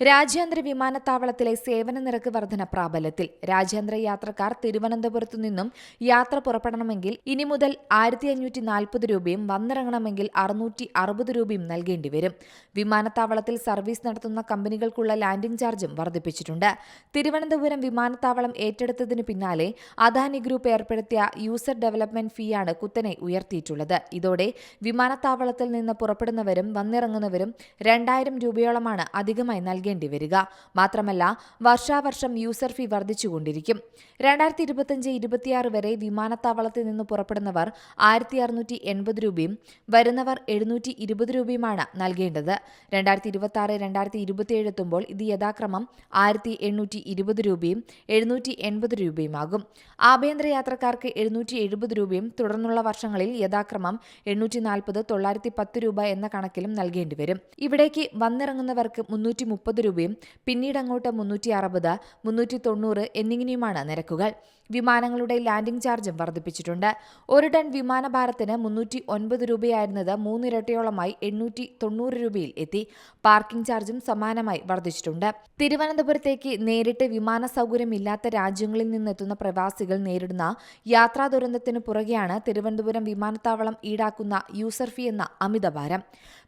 രാജ്യാന്തര വിമാനത്താവളത്തിലെ സേവന നിരക്ക് വർധന പ്രാബല്യത്തിൽ. രാജ്യാന്തര യാത്രക്കാർ തിരുവനന്തപുരത്തു നിന്നും യാത്ര പുറപ്പെടണമെങ്കിൽ ഇനി മുതൽ ആയിരത്തി അഞ്ഞൂറ്റി നാൽപ്പത് രൂപയും വന്നിറങ്ങണമെങ്കിൽ അറുന്നൂറ്റി അറുപത് രൂപയും നൽകേണ്ടി വരും. വിമാനത്താവളത്തിൽ സർവീസ് നടത്തുന്ന കമ്പനികൾക്കുള്ള ലാൻഡിംഗ് ചാർജും വർദ്ധിപ്പിച്ചിട്ടുണ്ട്. തിരുവനന്തപുരം വിമാനത്താവളം ഏറ്റെടുത്തതിന് പിന്നാലെ അദാനി ഗ്രൂപ്പ് ഏർപ്പെടുത്തിയ യൂസർ ഡെവലപ്മെന്റ് ഫീയാണ് കുത്തനെ ഉയർത്തിയിട്ടുള്ളത്. ഇതോടെ വിമാനത്താവളത്തിൽ നിന്ന് പുറപ്പെടുന്നവരും വന്നിറങ്ങുന്നവരും രണ്ടായിരം രൂപയോളമാണ് അധികമായി നൽകേണ്ടി വരിക. മാത്രമല്ല വർഷാവർഷം യൂസർ ഫീ വർദ്ധിച്ചുകൊണ്ടിരിക്കും. രണ്ടായിരത്തി ഇരുപത്തിയഞ്ച് ഇരുപത്തിയാറ് വരെ വിമാനത്താവളത്തിൽ നിന്ന് പുറപ്പെടുന്നവർ ആയിരത്തി അറുന്നൂറ്റി എൺപത് രൂപയും വരുന്നവർ എഴുന്നൂറ്റി ഇരുപത് രൂപയുമാണ് നൽകേണ്ടത്. രണ്ടായിരത്തി ഇരുപത്തി ആറ് രണ്ടായിരത്തി ഇരുപത്തിയേഴ് എത്തുമ്പോൾ ഇത് യഥാക്രമം ആയിരത്തി എണ്ണൂറ്റി ഇരുപത് രൂപയും എഴുന്നൂറ്റി എൺപത് രൂപയുമാകും. ആഭ്യന്തര യാത്രക്കാർക്ക് എഴുന്നൂറ്റി എഴുപത് രൂപയും തുടർന്നുള്ള വർഷങ്ങളിൽ യഥാക്രമം എണ്ണൂറ്റി നാൽപ്പത് തൊള്ളായിരത്തി പത്ത് രൂപ എന്ന കണക്കിലും നൽകേണ്ടി വരും. ഇവിടേക്ക് വന്നിറങ്ങുന്നവർക്ക് മുന്നൂറ്റി മുപ്പത് രൂപയും പിന്നീട് അങ്ങോട്ട് മുന്നൂറ്റി അറുപത് മുന്നൂറ്റി തൊണ്ണൂറ് എന്നിങ്ങനെയുമാണ് നിരക്കുകൾ. വിമാനങ്ങളുടെ ലാൻഡിംഗ് ചാർജും വർദ്ധിപ്പിച്ചിട്ടുണ്ട്. ഒരു ടൺ വിമാനഭാരത്തിന് മുന്നൂറ്റി ഒൻപത് രൂപയായിരുന്നത് മൂന്നിരട്ടിയോളമായി എണ്ണൂറ്റി തൊണ്ണൂറ് രൂപയിൽ എത്തി. പാർക്കിംഗ് ചാർജും സമാനമായി വർദ്ധിച്ചിട്ടുണ്ട്. തിരുവനന്തപുരത്തേക്ക് നേരിട്ട് വിമാന സൗകര്യമില്ലാത്ത രാജ്യങ്ങളിൽ നിന്നെത്തുന്ന പ്രവാസികൾ നേരിടുന്ന യാത്രാ ദുരന്തത്തിന് പുറകെയാണ് തിരുവനന്തപുരം വിമാനത്താവളം ഈടാക്കുന്ന യൂസർ ഫീ എന്ന അമിതഭാരം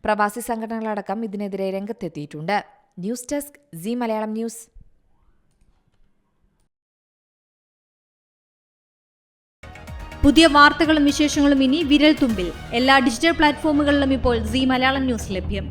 പ്രവാസി സംഘടനകളടക്കം ഇതിനെതിരെ രംഗത്തെത്തിയിട്ടുണ്ട്. News desk Zee Malayalam news. പുതിയ വാർത്തകളും വിശേഷങ്ങളും ഇനി എല്ലാ ഡിജിറ്റൽ പ്ലാറ്റ്ഫോമുകളിലും ഇപ്പോൾ സി മലയാളം ന്യൂസ് ലഭ്യം.